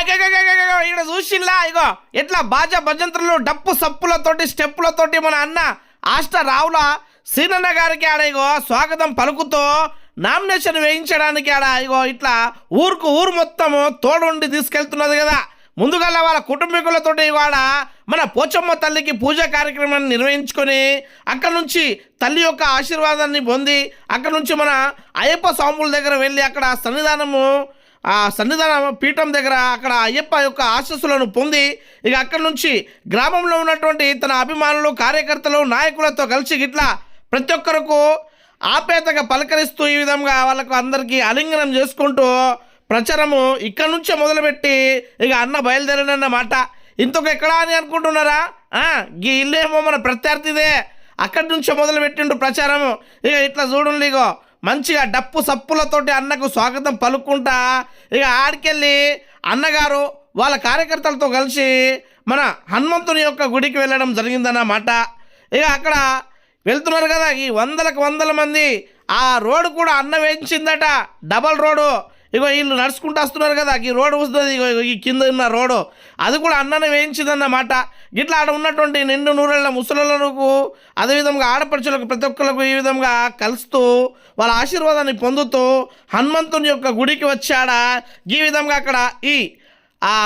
ఇక్కడ చూసిల్లా ఇగో ఎట్లా బాజా భజంత్రులు డప్పు సప్పులతోటి స్టెప్పులతోటి మన అన్న ఆష్ట రావుల సీనన్న గారికి ఆడ ఇగో స్వాగతం పలుకుతో నామినేషన్ వేయించడానికి ఆడ ఇగో ఇట్లా ఊరుకు ఊరు మొత్తము తోడుండి తీసుకెళ్తున్నది కదా. ముందుగా వాళ్ళ కుటుంబీకులతోటి ఇవాడ మన పోచమ్మ తల్లికి పూజ కార్యక్రమాన్ని నిర్వహించుకొని అక్కడ నుంచి తల్లి యొక్క ఆశీర్వాదాన్ని పొంది అక్కడ నుంచి మన అయ్యప్ప స్వాముల దగ్గర వెళ్ళి అక్కడ సన్నిధానము ఆ సన్నిధాన పీఠం దగ్గర అక్కడ అయ్యప్ప యొక్క ఆశస్సులను పొంది ఇక అక్కడి నుంచి గ్రామంలో ఉన్నటువంటి తన అభిమానులు కార్యకర్తలు నాయకులతో కలిసి గిట్లా ప్రతి ఒక్కరకు ఆపేతగా పలకరిస్తూ ఈ విధంగా వాళ్ళకు అందరికీ అలింగనం చేసుకుంటూ ప్రచారము ఇక్కడ నుంచే మొదలుపెట్టి ఇక అన్న బయలుదేరనన్నమాట ఇంతకు ఎక్కడా అని అనుకుంటున్నారా? ఈ ఇల్లేమో మన ప్రత్యర్థిదే. అక్కడి నుంచే మొదలు పెట్టిండు ప్రచారము. ఇక ఇట్లా చూడండి ఇగో. మంచిగా డప్పు సప్పులతోటి అన్నకు స్వాగతం పలుకుంటా ఇక ఆడికెళ్ళి అన్నగారు వాళ్ళ కార్యకర్తలతో కలిసి మన హనుమంతుని యొక్క గుడికి వెళ్ళడం జరిగిందన్నమాట. ఇక అక్కడ వెళ్తున్నారు కదా ఈ వందలకు వందల మంది ఆ రోడ్డు కూడా అన్న వేయించిందట డబల్ రోడ్డు. ఇగో వీళ్ళు నడుచుకుంటూ వస్తున్నారు కదా ఈ రోడ్డు వస్తుంది ఇగో ఈ కింద ఉన్న రోడ్డు అది కూడా అన్నను వేయించిందన్నమాట గిట్లా ఆడ ఉన్నటువంటి నిండు నూరేళ్ళ ముసలులకు అదేవిధంగా ఆడపడుచులకు ప్రతి ఒక్కరికి ఈ విధంగా కలుస్తూ వాళ్ళ ఆశీర్వాదాన్ని పొందుతూ హనుమంతుని యొక్క గుడికి వచ్చాడ ఈ విధంగా అక్కడ ఈ ఆ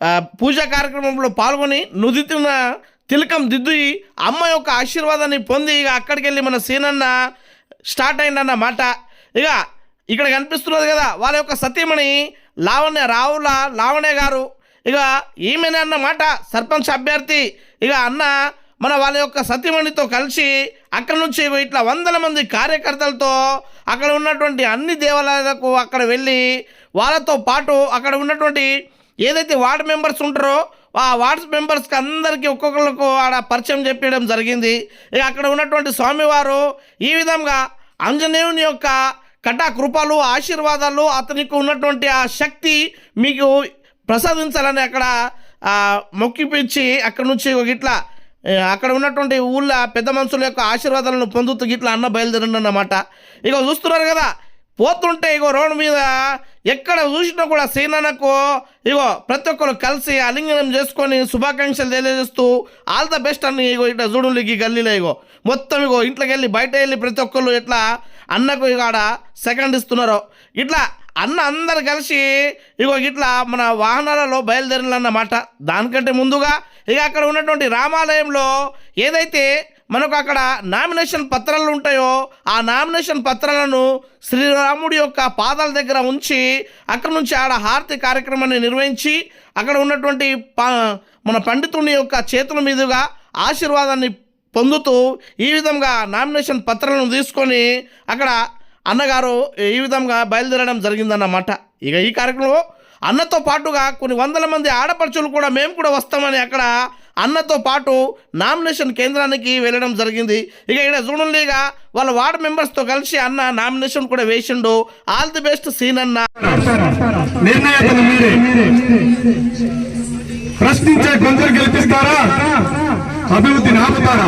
ఆ, పూజా కార్యక్రమంలో పాల్గొని నుదితున్న తిలకం దిద్ది అమ్మ యొక్క ఆశీర్వాదాన్ని పొంది ఇక అక్కడికి వెళ్ళి మన సీనన్న స్టార్ట్ అయిందన్నమాట ఇక ఇక్కడ కనిపిస్తున్నది కదా వాళ్ళ యొక్క సతీమణి లావణ్య రావుల లావణ్య గారు. ఇక ఈమెనే అన్నమాట సర్పంచ్ అభ్యర్థి. ఇక అన్న మన వాళ్ళ యొక్క సతీమణితో కలిసి అక్కడ నుంచి ఇట్లా వందల మంది కార్యకర్తలతో అక్కడ ఉన్నటువంటి అన్ని దేవాలయాలకు అక్కడ వెళ్ళి వాళ్ళతో పాటు అక్కడ ఉన్నటువంటి ఏదైతే వార్డ్ మెంబర్స్ ఉంటారో ఆ వార్డ్ మెంబర్స్కి అందరికీ ఒక్కొక్కరికి ఆడ పరిచయం చెప్పడం జరిగింది. ఇక అక్కడ ఉన్నటువంటి స్వామివారు ఈ విధంగా ఆంజనేయుని యొక్క కటా కృపలు ఆశీర్వాదాలు అతనికి ఉన్నటువంటి ఆ శక్తి మీకు ప్రసాదించాలని అక్కడ మొక్కిపించి అక్కడ నుంచి ఇట్లా అక్కడ ఉన్నటువంటి ఊళ్ళో పెద్ద మనుషుల యొక్క ఆశీర్వాదాలను పొందుతూ ఇట్లా అన్న బయలుదేరండి అన్నమాట. ఇక చూస్తున్నారు కదా పోతుంటే ఇగో రోడ్డు మీద ఎక్కడ చూసినా కూడా సేనకు ఇగో ప్రతి ఒక్కరు కలిసి అలింగనం చేసుకొని శుభాకాంక్షలు తెలియజేస్తూ ఆల్ ద బెస్ట్ అని ఇగో ఇట్లా చూడులికి గల్లీలో ఇగో. మొత్తం ఇగో ఇంట్లోకి వెళ్ళి బయట వెళ్ళి ప్రతి ఒక్కరు ఇట్లా అన్నకు ఇక ఆడ సెకండ్ ఇస్తున్నారు. ఇట్లా అన్న అందరు కలిసి ఇగో ఇట్లా మన వాహనాలలో బయలుదేరాలన్నమాట దానికంటే ముందుగా ఇక అక్కడ ఉన్నటువంటి రామాలయంలో ఏదైతే మనకు అక్కడ నామినేషన్ పత్రాలు ఉంటాయో ఆ నామినేషన్ పత్రాలను శ్రీరాముడి యొక్క పాదాల దగ్గర ఉంచి అక్కడ నుంచి ఆడ హారతి కార్యక్రమాన్ని నిర్వహించి అక్కడ ఉన్నటువంటి మన పండితుని యొక్క చేతుల మీదుగా ఆశీర్వాదాన్ని పొందుతూ ఈ విధంగా నామినేషన్ పత్రాలను తీసుకొని అక్కడ అన్నగారు ఈ విధంగా బయలుదేరడం జరిగిందన్నమాట. ఇక ఈ కార్యక్రమంలో అన్నతో పాటుగా కొన్ని వందల మంది ఆడపడుచులు కూడా మేము కూడా వస్తామని అక్కడ అన్నతో పాటు నామినేషన్ కేంద్రానికి వెళ్ళడం జరిగింది. ఇక ఇక్కడ చూడండిగా వాళ్ళ వార్డ్ మెంబర్స్తో కలిసి అన్న నామినేషన్ కూడా వేసిండు. ఆల్ ది బెస్ట్ సీన్ అన్న. ప్రశ్నించే కొందరు గెలిపిస్తారా? అభివృద్ధిని ఆపుతారా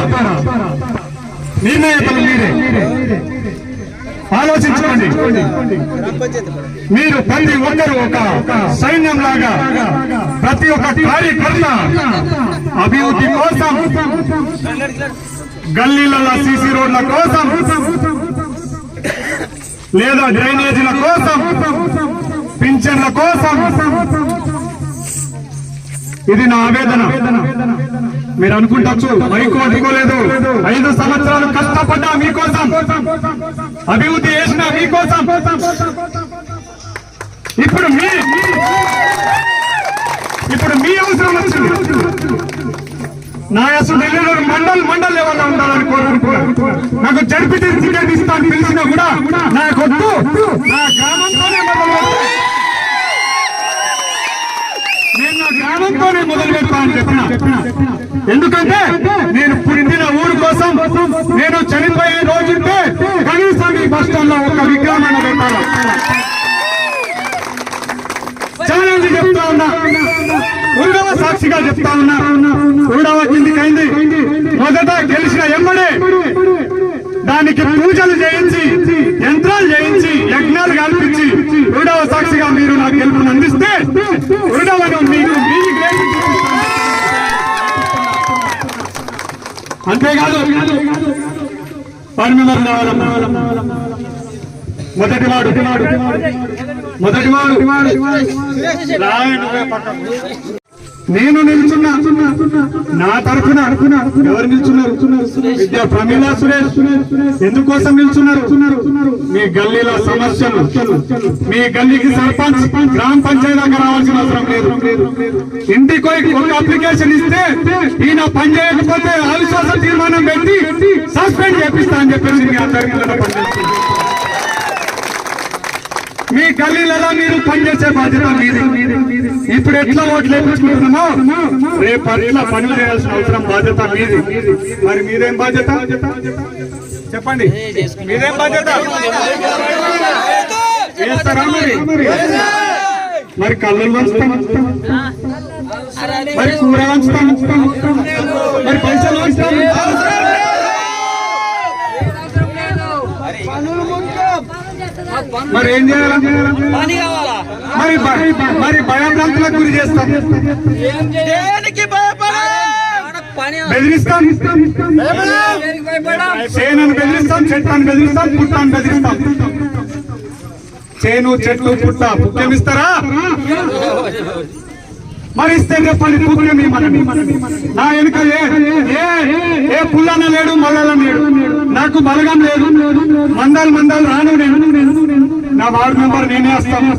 నిర్ణయతలు మీరే. ఆలోచించుకోండి. మీరు ప్రతి ఒక్కరు ఒక సైన్యం లాగా ప్రతి ఒక్క కార్యకర్త అభివృద్ధి కోసం గల్లీలలో సీసీ రోడ్ల కోసం లేదా డ్రైనేజీల కోసం పింఛన్ల కోసం. ఇది నా ఆవేదన. మీరు అనుకుంటచ్చు మైకు అనుకోలేదు ఐదు సంవత్సరాలు కష్టపడ్డా మీకోసం. అభివృద్ధి చేసిన మీకోసం. ఇప్పుడు మీ ఇప్పుడు మీ అవసరం వచ్చింది. నా అసలు ఢిల్లీలో మండల్ మండల్ ఏమన్నా ఉండాలని కోరుకుంటున్నాను. నాకు జడిపి టికెట్ ఇస్తాను తెలిసినా కూడా నాకు నా గ్రామంతోనే మొదలు పెడతా. నేను చెప్పిన. ఎందుకంటే నేను పుట్టిన ఊరు కోసం నేను చనిపోయే రోజుంటే కనీసం ఈ బస్ స్టాండ్లో ఒక విగ్రహం పెట్టాలి. ఛాలెంజ్ చెప్తా ఉన్నా. రెండవ సాక్షిగా చెప్తా ఉన్నా. రెండవ కిందికైంది. మొదట గెలిచిన ఎమ్మడే దానికి పూజలు చేయించి యంత్రాలు చేయించి యజ్ఞాలు కల్పించి రెండవ సాక్షిగా మీరు నాకు గెలుపును అందిస్తే రెండవ ఉండవని అంతేకాదు. పర్మిమర్ రావాలమ్మ మొదటి వాడు. మొదటి వాడు. రాయండి నేను నిల్చున్నా. నా తరఫున ఎవరు నిల్చున్నారు? విద్యా ప్రమీలా సురేష్. ఎందుకోసం నిల్చున్నారు? మీ గల్లీల సమస్యలు. మీ గల్లీకి సర్పంచ్ గ్రామ పంచాయతీ దాకా రావాల్సిన అవసరం లేదు. ఇంటికి ఒక అప్లికేషన్ ఇస్తే ఈయన పని చేయకపోతే అవిశ్వాస తీర్మానం పెట్టి సస్పెండ్ చేపిస్తా అని చెప్పేసి మీ అందరికీ పనిచేస్తుంది మీ గల్లీలలో మీరు పనిచేసే బాధ్యత మీది. ఇప్పుడు ఎట్లా ఓట్లు వేపించుకుంటున్నామో రేపు అట్లా పనులు చేయాల్సిన అవసరం బాధ్యత మీది. మరి మీదేం బాధ్యత? చెప్పండి. మీదేం బాధ్యత? చేస్తారా మరి? మరి కళ్ళు వంచుతాం. మరి కూర వంచుతాం. మరి పైసలు వంచుతాం. మరి ఏం చేయాలి? మరి మరి భయభ్రాంతులకు గురి చేస్తాం. బెదిరిస్తాం. చేనును బెదిరిస్తాం చెట్లను బెదిరిస్తాం పుట్టను బెదిరిస్తాం. చేను చెట్లు పుట్ట పుట్టం ఇస్తారా? మరి ఇస్తే చెప్పండి ఇమ్మనండి నా వెనుక ఏ ఏ- ఏ పుల్లన లేడు మల్లన లేడు. నాకు బలగం లేదు. మందాలు మందాలు రాను నేను. నా వార్డు మెంబర్ నేనే వస్తాను.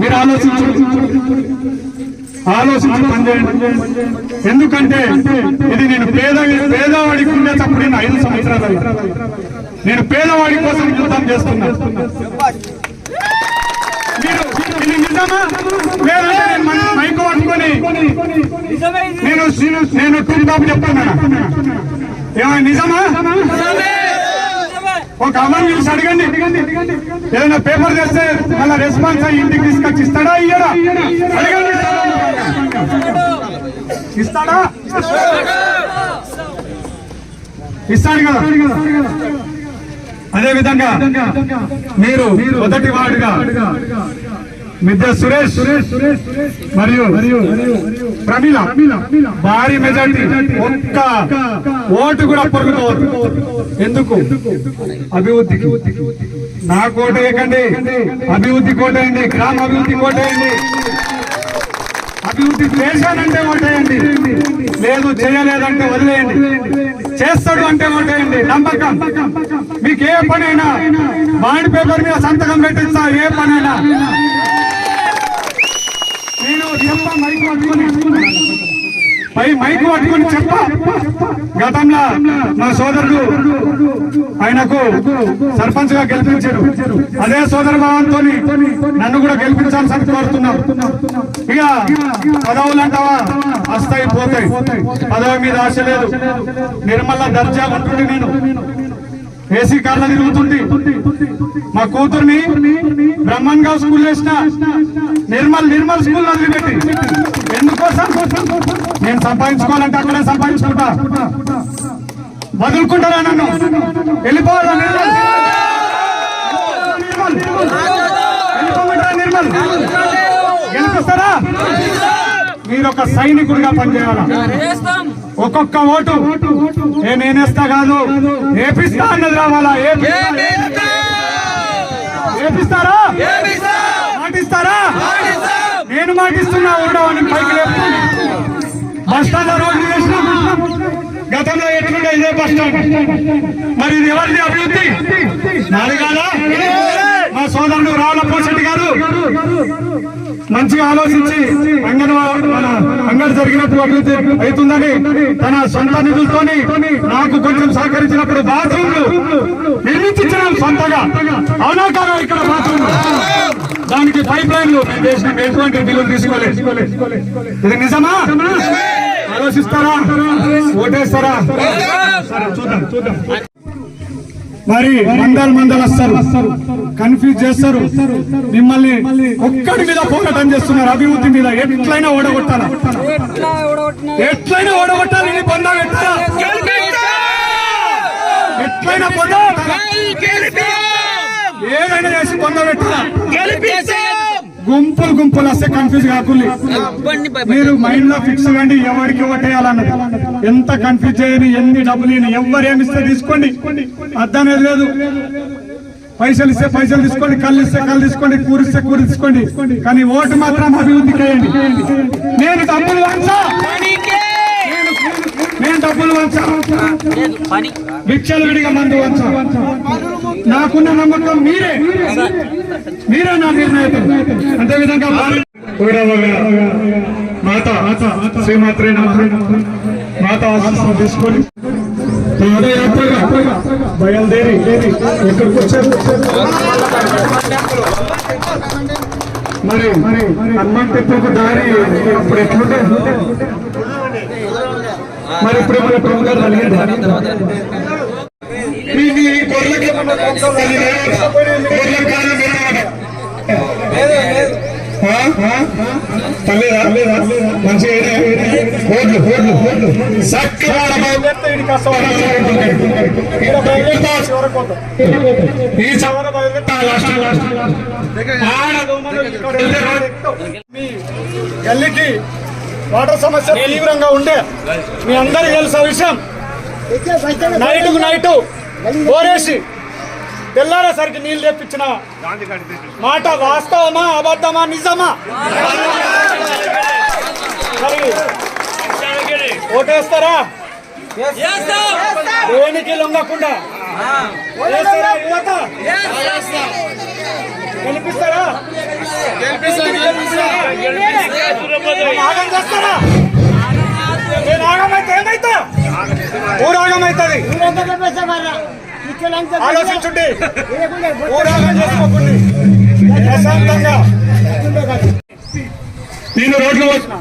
మీరు ఆలోచించండి ఆలోచించి పనిచేయండి. ఎందుకంటే ఇది నేను పేద పేదవాడికి ఉండేటప్పుడు నేను ఐదు సంవత్సరాలు నేను పేదవాడి కోసం యుద్ధం చేస్తున్నా. మీరు ఇది నిజమా? లేదంటే నేను మై- మైకు పట్టుకొని నేను నేను టూర్ బాబు చెప్తాను. ఏమైనా నిజమా? ఒక అమ్మాయి చూసి అడగండి. ఏదైనా పేపర్ చేస్తే మళ్ళీ రెస్పాన్స్ అయ్యి ఇంటికి తీసుకొచ్చి ఇస్తాడా ఇయ్యడా? అడగండి. ఇస్తాడా? ఇస్తాడు కదా. అదే విధంగా మీరు మొదటి వాడుగా మిద్దె సురేష్ మరియు ప్రమీల. భారీ మెజార్టీ. ఒక్క ఓటు కూడా పొరుగుతోంది. ఎందుకు? అభివృద్ధికి. నా కోట ఏకండి అభివృద్ధి కోటేయండి గ్రామ అభివృద్ధి కోటేయండి అభివృద్ధి చేశానంటే ఓటేయండి లేదు చేయలేదంటే వదిలేయండి. చేస్తాడు అంటే ఓటేయండి నమ్మకం. మీకు ఏ పనైనా. బాండ్ పేపర్ మీద సంతకం పెట్టిస్తా. ఏ పనైనా. చెప్ప మైక్ పై మైక్ పట్టుకుని చెప్ప. గతంలో మా సోదరుడు ఆయనకు సర్పంచ్గా గెలిపించారు. అదే సోదర భావంతో నన్ను కూడా గెలిపించాల్సి కోరుతున్నాం. ఇక పదవులు అంటావా? వస్తాయి పోతాయి. పదవి మీద ఆశ లేదు. నిర్మల దర్జా ఉంటుంది నేను. ఏసీ కార్లో తిరుగుతుంది మా కూతుర్ని బ్రహ్మన్ గావ్ స్కూల్ వేసిన నిర్మల్ నిర్మల్ స్కూల్ వదిలిపెట్టి. ఎందుకోసం? నేను సంపాదించుకోవాలంటే అక్కడే సంపాదించుకుంటా. వదులుకుంటారా నన్ను? వెళ్ళిపోవాలా నిర్మల్? నిర్మల్ వెళ్ళిపోమంటారా నిర్మల్? గెలిపిస్తారా? మీరు ఒక సైనికుడిగా పనిచేయాలా? ఒక్కొక్క ఓటు ఏ నేనేస్తా కాదు. ఏపిస్తా అన్నది రావాలా? ఏపిస్తా. ఏపిస్తారా? మాటిస్తారా? నేను మాటిస్తున్నా ఓడవని పైకి లేపుతుంది బస్ స్టాండ్ రోడ్డు చేసినాం గతంలో ఎట్లుండే ఇదే బస్ స్టాండ్. మరి ఇది ఎవరిది అభివృద్ధి? నాది కాదా? మా సోదరుడు రావుల పోషెట్టి గారు. మంచిగా ఆలోచించి అంగన్వాడీ అంగడి జరిగినప్పుడు అభివృద్ధి అవుతుందని తన సొంత నిధులతోని నాకు కొంచెం సహకరించినప్పుడు బాత్రూమ్లు నిర్మించాం సొంతగా. అవునా కాదా ఇక్కడ బాత్రూమ్ దానికి పైప్ లైన్లు మేము చేసిన. ఎటువంటి బిల్లులు తీసుకోలేదు. ఇది నిజమా? ఆలోచిస్తారా? ఓటేస్తారా? చూద్దాం చూద్దాం. మరి మందలు మందలు వస్తారు. కన్ఫ్యూజ్ చేస్తారు. మిమ్మల్ని ఒక్కడి మీద పోరాటం చేస్తున్నారు అభివృద్ధి మీద. ఎట్లయినా ఓడగొట్టాలా? ఎట్లయినా ఓడగొట్టాలి? ఎట్లయినా పొందా? ఏదైనా చేసి పొంద పెట్టాలా? గుంపులు గుంపులు వస్తే కన్ఫ్యూజ్ కాకుండా మీరు మైండ్లో ఫిక్స్ కండి ఎవరికి ఓటేయాలన్నది. ఎంత కన్ఫ్యూజ్ చేయని ఎన్ని డబ్బులు ఎవరు ఏమి ఇస్తే తీసుకోండి. అద్దనేది లేదు. పైసలు ఇస్తే పైసలు తీసుకోండి కళ్ళు ఇస్తే కళ్ళు తీసుకోండి కూరిస్తే కూర తీసుకోండి. కానీ ఓటు మాత్రం అభివృద్ధికి వేయండి నేను డబ్బులు వంచా నేను డబ్బులు వంచా భిక్షలు విడిగా మందు వంచా. నాకున్న నమ్మకం మీరే. మీరే నా నిర్ణయం అదేవిధంగా మాత శ్రీమాత్రే మాత ఆశీస్సులు తీసుకొని పాదయాత్రగా బయలుదేరి ఎక్కడికి వచ్చారు. మరి మరి హనుమాన్ టెంపుల్కు దారి ఇప్పుడు ఎట్లుంటే మరి ఇప్పుడు మన ప్రభు గారు అడిగారు? మీ మీ గొర్రెలకి రోడ్ ఎక్కుతాం. మీ గల్లీకి వాటర్ సమస్య తీవ్రంగా ఉండే మీ అందరికి తెలుసా విషయం నైట్ నైట్ పోరేసి తెల్లారేసరికి నీళ్ళు తెప్పించిన మాట వాస్తవమా అబద్ధమా నిజమా? మరి ఓటేస్తారా? దేనికి లొంగకుండా? వేస్తారా యువత గెలిపిస్తారా? నేను ఆగం చేస్తారా? నేను ఆగమైతే ఏమైతా? ఊరాగమైతుంది. ఆలోచించుండి. ఊరాగం చేసుకోకండి. ప్రశాంతంగా. నేను రోడ్లో వచ్చిన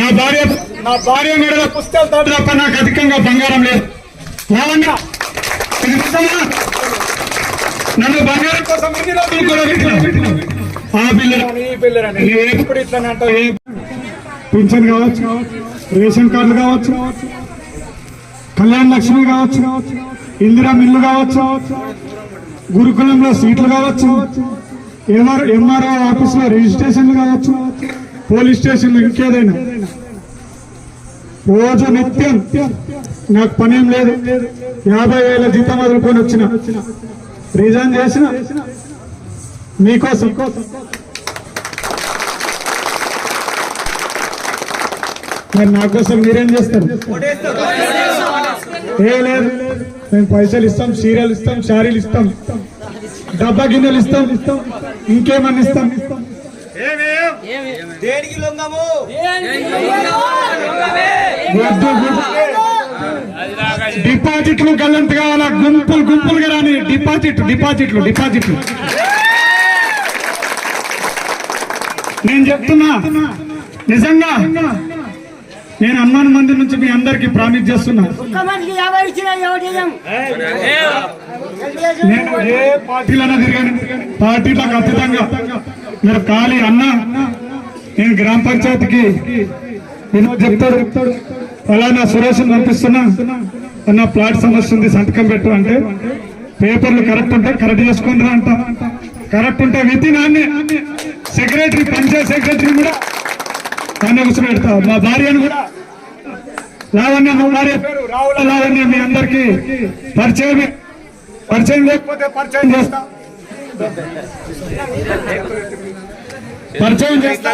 నా భార్య నా భార్య మెడల పుస్తకాలు తాడు తప్ప నాకు అధికంగా బంగారం లేదు. నిజమా నన్ను బంగారం కోసం ఎన్ని రోజులు కూడా? ఆ బిల్లు ఈ బిల్లు ఎప్పుడు ఇట్లా అంటావు. ఏ పింఛన్ కావచ్చు రేషన్ కార్డులు కావచ్చు కళ్యాణ లక్ష్మి కావచ్చు ఇందిరా మిల్లు కావచ్చు గురుకులంలో సీట్లు కావచ్చు ఎంఆర్ ఎంఆర్ఓ ఆఫీస్లో రిజిస్ట్రేషన్లు కావచ్చు పోలీస్ స్టేషన్లో ఇంకేదైనా. రోజు నిత్యం నాకు పనేం లేదు. యాభై వేల జీతం వదులుకొని వచ్చిన. రిజైన్ చేసిన. మీకోసం. మరి నా కోసం మీరేం చేస్తారు? ఏ లేదు. మేము పైసలు ఇస్తాం సీరియల్ ఇస్తాం శారీలు ఇస్తాం డబ్బా గిన్నెలు ఇస్తాం ఇస్తాం. ఇంకేమన్నా ఇస్తాం. డిపాజిట్లు గల్లంత కావాలా? గుంపులు గుంపులుగా రాని డిపాజిట్ డిపాజిట్లు డిపాజిట్లు. నేను చెప్తున్నా నిజంగా నేను హనుమాన్ మందిర్ నుంచి మీ అందరికి ప్రామిస్ చేస్తున్నా. ఒక్కమనిషికి యాభై ఇచ్చినా ఎవరు చేయం నేను ఏ పార్టీలైనా తిరిగాను. పార్టీలకు అతీతంగా. మీరు ఖాళీ అన్న నేను గ్రామ పంచాయతీకి నేను చెప్తాడు. ఫలానా సురేష్ పంపిస్తున్నా. అన్న ప్లాట్ సమస్య ఉంది సంతకం పెట్టు అంటే. పేపర్లు కరెక్ట్ ఉంటే కరెక్ట్ చేసుకుని రా అంట. కరెక్ట్ ఉంటే విధి నాన్నే సెక్రటరీ పంచాయత్ సెక్రటరీ కూడా దాన్ని కూర్చొని పెడతా మా భార్యను కూడా లావణ్య మా భార్య పేరు రావుల లావణ్య మీ అందరికి పరిచయం పరిచయం లేకపోతే పరిచయం చేస్తా. పరిచయం చేస్తా.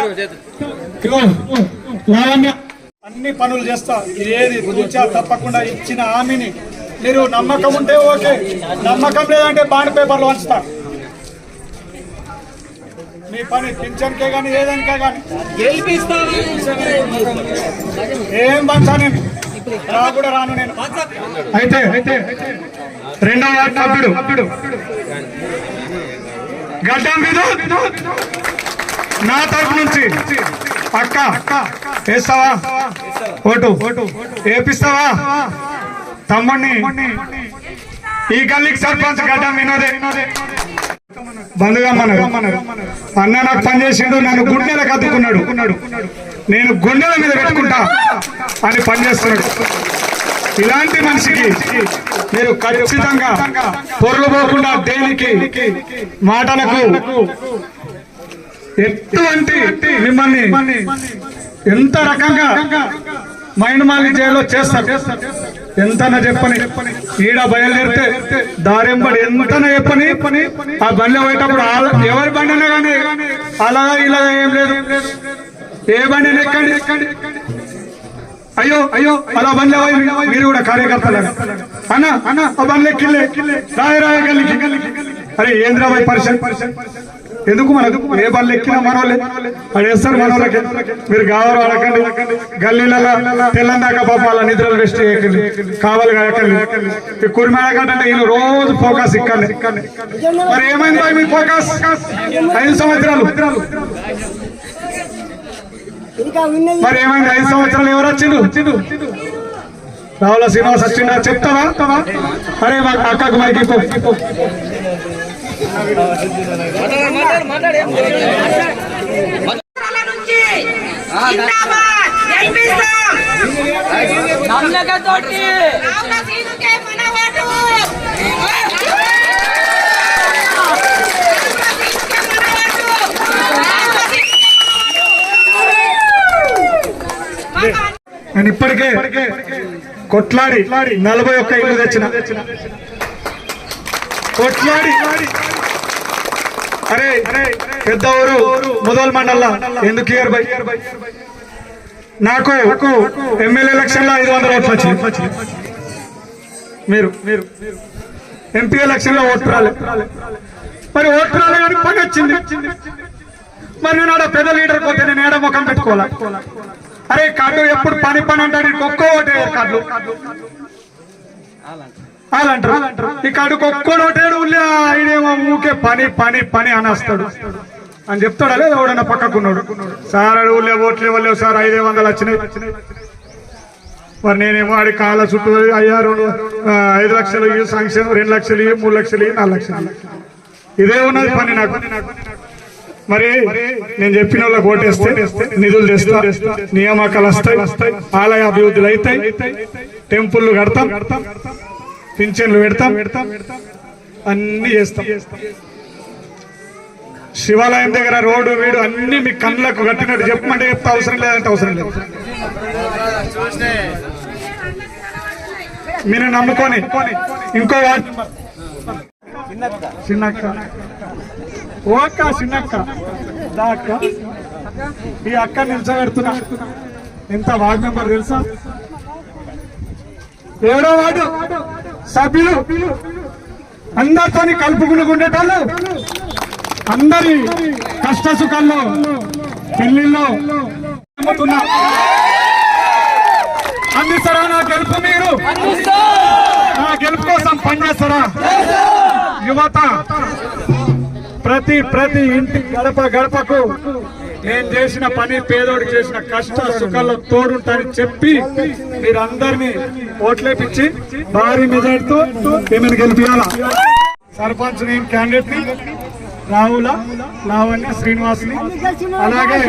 లావణ్య. అన్ని పనులు చేస్తా. ఏది తూచా తప్పకుండా ఇచ్చిన హామీని. మీరు నమ్మకం ఉంటే ఓకే. నమ్మకం లేదంటే బాండ్ పేపర్లు వంచుతారు మీ పని పింఛన్కే కానీ ఏదానికే కానీ ఏం పంచాను రా కూడా రాను నేను. అయితే అయితే రెండో వార్డు సభ్యుడు. సభ్యుడు గడ్డం మీద నా తరపు నుంచి. అక్క. వేస్తావా? ఓటు. ఓటు వేపిస్తావా తమ్ముడిని ఈ గల్లీకి సర్పంచ్ గడ్డం వినోదే. బంధుగా అన్న నాకు పని చేసిండు నన్ను గుండెలకు అద్దుకున్నాడు నేను గుండెల మీద పెట్టుకుంటా అని పని చేస్తున్నాడు. ఇలాంటి మనిషికి మీరు ఖచ్చితంగా పొరలు పోకుండా దేనికి మాటలకు ఎటువంటి మిమ్మల్ని ఎంత రకంగా మైండ్ మాలి జైల్లో చేస్తారు? ఎంతనా చెప్పని? ఈడ బయలుదేరితే దారెంబడి ఎంతన చెప్పని? ఆ బండి పోయేటప్పుడు ఎవరి బండి అయినా కానీ అలాగా ఇలాగా ఏం లేదు. ఏ బండి ఎక్కండి ఎక్కండి అయ్యో అయ్యో అలా బండి మీరు కూడా కార్యకర్తలు అన్న అన్న ఆ బండ్లు ఎక్కిల్లే. రాయ రాయ గల్లికి అరే ఏంద్రాబాయ్ పరిషత్ ఎందుకు మనకు ఏ బండ్లు ఎక్కినా మనోళ్ళే? అది వేస్తారు మనోళ్ళకి. మీరు కావాలి అడగండి. గల్లీలలో తెల్లం దాకా పాపాల నిద్రలు రెస్ట్ చేయకండి. కావాలి కాకండి ఈ కురిమేడకంటే వీళ్ళు రోజు ఫోకస్ ఇక్కండి మరి ఏమైంది మీ ఫోకస్ ఐదు సంవత్సరాలు. మరి ఏమైంది? ఐదు సంవత్సరాలు ఎవరు వచ్చిండు రావుల శ్రీనివాస్ వచ్చిండ? చెప్తావా? అరే మా అక్కకు మైకి ఇప్పు. సంవత్సరాల నుంచి జిందాబాద్ గెలిపిస్తాం నమ్మకతోటి నేను ఇప్పటికే కొట్లాడి నలభై ఒక్క ఇల్లు తెచ్చిన. కొట్లాడి. అరే పెద్ద ఊరు మొదల్ మండల ఎందుకు ఇయర్ బై నాకు ఎమ్మెల్యే ఎలక్షన్ ఐదు వందల ఓట్లు వచ్చింది మీరు మీరు ఎంపీ ఎలక్షన్లో రాలే. మరి ఓటు రాలే కానీ పని వచ్చింది. మరి నేను ఆడ పెద్ద లీడర్ పోతే నేను ఏడ ముఖం పెట్టుకోవాలా? అరే కార్డు ఎప్పుడు పని పని అంటాడు? ఒక్కో ఓటే కార్డు. అలాంటారు. ఈ కార్డుకు ఒక్కో ఊకే పని పని పని అని వస్తాడు అని చెప్తాడా లేదా ఎవడన్నా పక్కకున్నాడు? సార్ అడు ఊళ్ళో ఓట్లు ఇవ్వలేవు సార్ ఐదే వందలు వచ్చినాయి. మరి నేనేమో ఆడి కాళ్ళ చుట్టూ అయ్యా రెండు ఐదు లక్షలు ఇవి సంక్షేమం రెండు లక్షలు ఇవి మూడు లక్షలు ఇవి నాలుగు లక్షలు ఇదే ఉన్నది పని నాకు. మరి నేను చెప్పిన వాళ్ళకి ఓటేస్తే నిధులు తెస్తా నియామకాలు వస్తాయి ఆలయ అభివృద్ధులు అవుతాయి టెంపుల్లు కడతాం. పింఛన్లు పెడతాం. అన్ని చేస్తాం. శివాలయం దగ్గర రోడ్డు వీడు అన్ని మీ కళ్ళకు కట్టినట్టు చెప్పమంటే చెప్తా అవసరం లేదంటే అవసరం లేదు. మీరు నమ్ముకొని ఇంకో చిన్నక్క. ఓ అక్క చిన్నక్క. దా అక్క. ఈ అక్క నిల్చబెడుతున్నా. ఎంత వార్డు మెంబర్ తెలుసా? ఏడో వార్డు. సభ్యులు అందరితోని కలుపుకుని ఉండేటోళ్ళు అందరి కష్ట సుఖాల్లో నమ్ముతున్నా అందిస్తారా నా గెలుపు మీరు? నా గెలుపు కోసం పనిచేస్తారా? యువత ప్రతి ప్రతి ఇంటి గడప గడపకు నేను చేసిన పని పేదోడికి చేసిన కష్ట సుఖాల్లో తోడుంటారని చెప్పి మీరందరినీ ఓట్లేపించి భారీ మెజార్టీతో ఏమైనా గెలిపియాల? సర్పంచ్ నేను క్యాండిడేట్ని రావుల లావణ్య శ్రీనివాస్ని అలాగే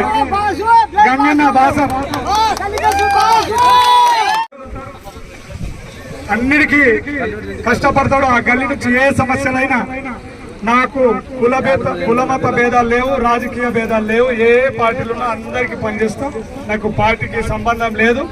గంగన్న బాస. అన్నిటికీ కష్టపడతాడు ఆ గల్లీ నుంచి ఏ సమస్యలైనా నాకు కుల భేద కులమత భేదాలు లేవు రాజకీయ భేదాలు లేవు ఏ పార్టీలు ఉన్నా అందరికీ పనిచేస్తాం. నాకు పార్టీకి సంబంధం లేదు.